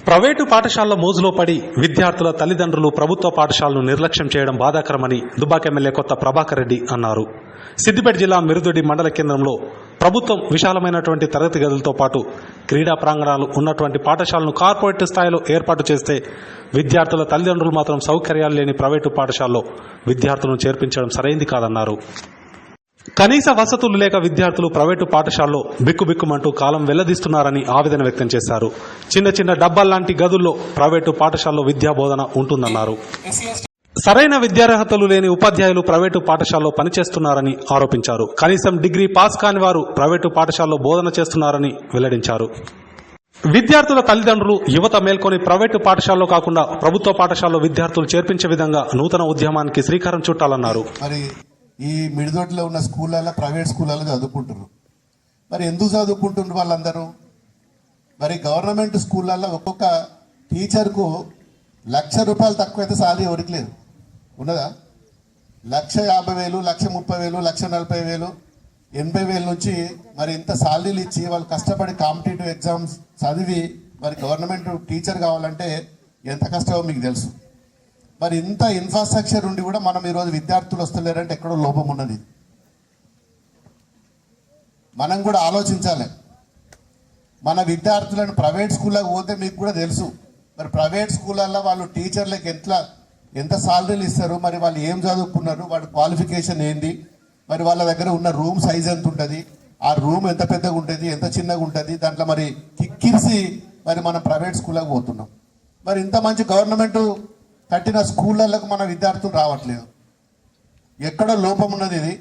Private పాఠశాలల మోజులో పడి విద్యార్థుల తల్లిదండ్రులు ప్రభుత్వ పాఠశాలను నిర్లక్ష్యం చేయడం బాధాకరమని దుబాక్ ఎమ్మెల్యే కొత్త ప్రభాకర్ రెడ్డి అన్నారు. సిద్దిపేట జిల్లా మిరుదొడి మండల కేంద్రంలో ప్రభుత్వం విశాలమైనటువంటి తరగతి గదులతో పాటు క్రీడా ప్రాంగణాలు ఉన్నటువంటి పాఠశాలను కార్పొరేట్ స్థాయిలో ఏర్పాటు చేస్తే విద్యార్థుల తల్లిదండ్రులు మాత్రం సౌకర్యాలు లేని ప్రైవేటు పాఠశాలలో విద్యార్థులను చేర్పించడం సరైంది కాదన్నారు. కనీస వసతులు లేక విద్యార్థులు ప్రైవేటు పాఠశాలలో బిక్కుబిక్కుమంటూ కాలం వెల్లదీస్తున్నారని ఆవేదన వ్యక్తం చేశారు. చిన్న చిన్న డబ్బాల్లాంటి గదుల్లో ప్రైవేటు పాఠశాలలో విద్యా బోధన ఉంటుందన్నారు. సరైన విద్యార్హతలు లేని ఉపాధ్యాయులు ప్రైవేటు పాఠశాలలో పనిచేస్తున్నారని ఆరోపించారు. కనీసం డిగ్రీ పాస్ కాని వారు ప్రైవేటు పాఠశాలలో బోధన చేస్తున్నారని వెల్లడించారు. విద్యార్థుల తల్లిదండ్రులు యువత మేల్కొని ప్రైవేటు పాఠశాలలో కాకుండా ప్రభుత్వ పాఠశాలలో విద్యార్థులు చేర్పించే విధంగా నూతన ఉద్యమానికి శ్రీకారం చుట్టాలన్నారు. ఈ మిడిదొడ్లో ఉన్న స్కూళ్ళల్లో ప్రైవేట్ స్కూళ్ళలో చదువుకుంటున్నారు మరి ఎందుకు చదువుకుంటున్నారు వాళ్ళందరూ? మరి గవర్నమెంట్ స్కూళ్ళల్లో ఒక్కొక్క టీచర్కు లక్ష రూపాయలు తక్కువైతే సాలరీ ఎవరికి లేదు. ఉన్నదా? లక్ష యాభై వేలు లక్ష ముప్పై వేలు లక్ష నలభై వేలు ఎనభై వేల నుంచి మరి ఇంత సాలరీలు ఇచ్చి వాళ్ళు కష్టపడి కాంపిటేటివ్ ఎగ్జామ్స్ చదివి మరి గవర్నమెంట్ టీచర్ కావాలంటే ఎంత కష్టమో మీకు తెలుసు. మరి ఇంత ఇన్ఫ్రాస్ట్రక్చర్ ఉండి కూడా మనం ఈరోజు విద్యార్థులు వస్తలేరంటే ఎక్కడో లోపం ఉన్నది. మనం కూడా ఆలోచించాలి. మన విద్యార్థులను ప్రైవేట్ స్కూళ్ళకి పోతే మీకు కూడా తెలుసు. మరి ప్రైవేట్ స్కూళ్ళల్లో వాళ్ళు టీచర్లకు ఎంత ఎంత సాలరీలు ఇస్తారు? మరి వాళ్ళు ఏం చదువుకున్నారు? వాడి క్వాలిఫికేషన్ ఏంటి మరి వాళ్ళ దగ్గర ఉన్న రూమ్ సైజ్ ఎంత ఉంటుంది? ఆ రూమ్ ఎంత పెద్దగా ఉంటుంది? ఎంత చిన్నగా ఉంటుంది? దాంట్లో మరి కిక్కిరిసి మరి మనం ప్రైవేట్ స్కూల్లోకి పోతున్నాం. మరి ఇంత మంచి గవర్నమెంట్ కట్టిన స్కూళ్ళకు మన విద్యార్థులు రావట్లేదు. ఎక్కడో లోపం ఉన్నది ఇది.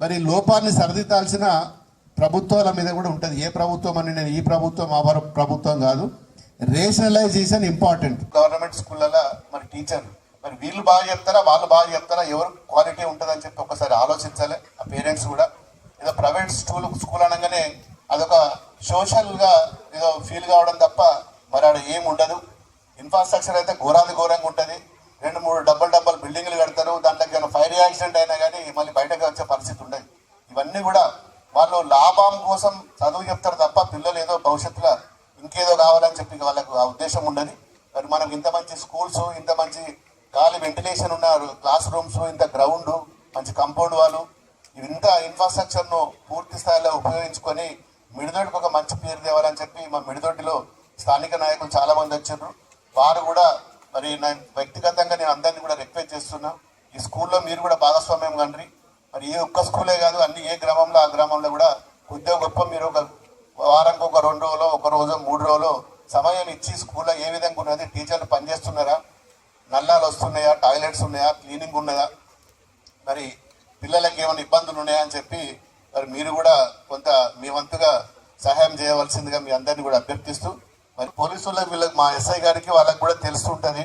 మరి లోపాన్ని సరిదిద్దాల్సిన ప్రభుత్వాల మీద కూడా ఉంటుంది. ఏ ప్రభుత్వం అని నేను ఈ ప్రభుత్వం ఆ ప్రభుత్వం కాదు. రేషనలైజేషన్ ఇంపార్టెంట్ గవర్నమెంట్ స్కూళ్ళలో మరి టీచర్ మరి వీళ్ళు బాగా చెప్తారా వాళ్ళు బాగా చెప్తారా ఎవరు క్వాలిటీ ఉంటుందని చెప్పి ఒకసారి ఆలోచించాలి. ఆ పేరెంట్స్ కూడా. ఏదో ప్రైవేట్ స్కూల్ స్కూల్ అనగానే అదొక సోషల్గా ఏదో ఫీల్ కావడం తప్ప మరి ఆడ ఏం ఉండదు. ఇన్ఫ్రాస్ట్రక్చర్ అయితే ఘోరాది ఘోరంగా ఉంటుంది. రెండు మూడు డబ్బల్ డబ్బల్ బిల్డింగ్లు కడతారు. దాంట్లోకి ఏమైనా ఫైర్ యాక్సిడెంట్ అయినా కానీ మళ్ళీ బయటకు వచ్చే పరిస్థితి ఉండదు. ఇవన్నీ కూడా వాళ్ళు లాభం కోసం చదువు చెప్తారు తప్ప పిల్లలు ఏదో భవిష్యత్తులో ఇంకేదో కావాలని చెప్పి వాళ్ళకు ఆ ఉద్దేశం ఉండదు. మరి మనం ఇంత మంచి స్కూల్స్ ఇంత మంచి గాలి వెంటిలేషన్ ఉన్న క్లాస్ రూమ్స్ ఇంత గ్రౌండ్ మంచి కంపౌండ్ వాళ్ళు ఇంత ఇన్ఫ్రాస్ట్రక్చర్ను పూర్తి స్థాయిలో ఉపయోగించుకొని మిడిదొడ్డికి ఒక మంచి పేరు తేవాలని చెప్పి మా మిడిదొడ్డిలో స్థానిక నాయకులు చాలామంది వచ్చారు. వారు కూడా మరి నేను వ్యక్తిగతంగా నేను అందరినీ కూడా రిక్వెస్ట్ చేస్తున్నా. ఈ స్కూల్లో మీరు కూడా భాగస్వామ్యం కండ్రి. మరి ఏ ఒక్క స్కూలే కాదు అన్ని ఏ గ్రామంలో ఆ గ్రామంలో కూడా కొద్దిగా గొప్ప మీరు ఒక వారానికి ఒక రెండు రోజులు ఒక రోజు మూడు రోజులు సమయం ఇచ్చి స్కూల్లో ఏ విధంగా ఉన్నది టీచర్లు పనిచేస్తున్నారా? నల్లాలు వస్తున్నాయా? టాయిలెట్స్ ఉన్నాయా? క్లీనింగ్ ఉన్నదా? మరి పిల్లలకి ఏమైనా ఇబ్బందులు ఉన్నాయా అని చెప్పి మరి మీరు కూడా కొంత మీ వంతుగా సహాయం చేయవలసిందిగా మీ అందరినీ కూడా అభ్యర్థిస్తూ మరి పోలీసుల వీళ్ళకి మా ఎస్ఐ గారికి వాళ్ళకి కూడా తెలుస్తుంటుంది.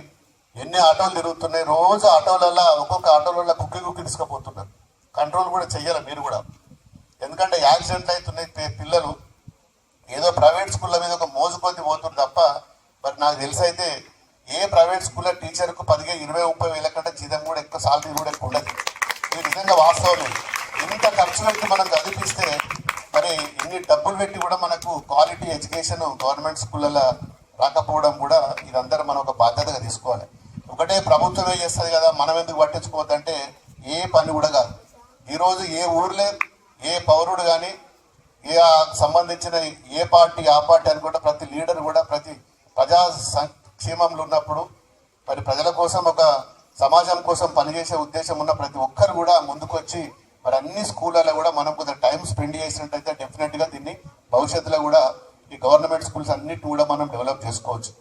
ఎన్ని ఆటోలు తిరుగుతున్నాయి. రోజు ఆటోలలో ఒక్కొక్క ఆటోలలో కుక్కి కుక్కి తీసుకుపోతున్నారు. కంట్రోల్ కూడా చెయ్యాలి మీరు కూడా. ఎందుకంటే యాక్సిడెంట్లు అవుతున్నాయి పిల్లలు. ఏదో ప్రైవేట్ స్కూళ్ళ మీద ఒక మోజు కొద్ది పోతుంది తప్ప మరి నాకు తెలిసి అయితే ఏ ప్రైవేట్ స్కూల్లో టీచర్కు పదిహేను ఇరవై ముప్పై వేల కంటే జీతం కూడా ఎక్కువ సాలరీ కూడా ఎక్కువ ఉండదు. ఇది నిజంగా వాస్తవం ఇంత ఖర్చు పెట్టి మనం చదివిస్తే మరి ఇన్ని డబ్బులు పెట్టి కూడా మనకు క్వాలిటీ ఎడ్యుకేషన్ గవర్నమెంట్ స్కూళ్ళలో రాకపోవడం కూడా ఇదంతా మనం ఒక బాధ్యతగా తీసుకోవాలి. ఒకటే ప్రభుత్వమే చేస్తుంది కదా మనం ఎందుకు పట్టించుకోవద్దంటే ఏ పని కూడా కాదు. ఈరోజు ఏ ఊర్లే ఏ పౌరుడు కానీ ఏ సంబంధించిన ఏ పార్టీ ఆ పార్టీ అనుకుంటే ప్రతి లీడర్ కూడా ప్రతి ప్రజా సంక్షేమంలో ఉన్నప్పుడు మరి ప్రజల కోసం ఒక సమాజం కోసం పనిచేసే ఉద్దేశం ఉన్న ప్రతి ఒక్కరు కూడా ముందుకొచ్చి మరి అన్ని స్కూళ్ళలో కూడా మనం కొంత టైం స్పెండ్ చేసినట్టయితే డెఫినెట్గా దీన్ని భవిష్యత్తులో కూడా ఈ గవర్నమెంట్ స్కూల్స్ అన్నిటిని కూడా మనం డెవలప్ చేసుకోవచ్చు.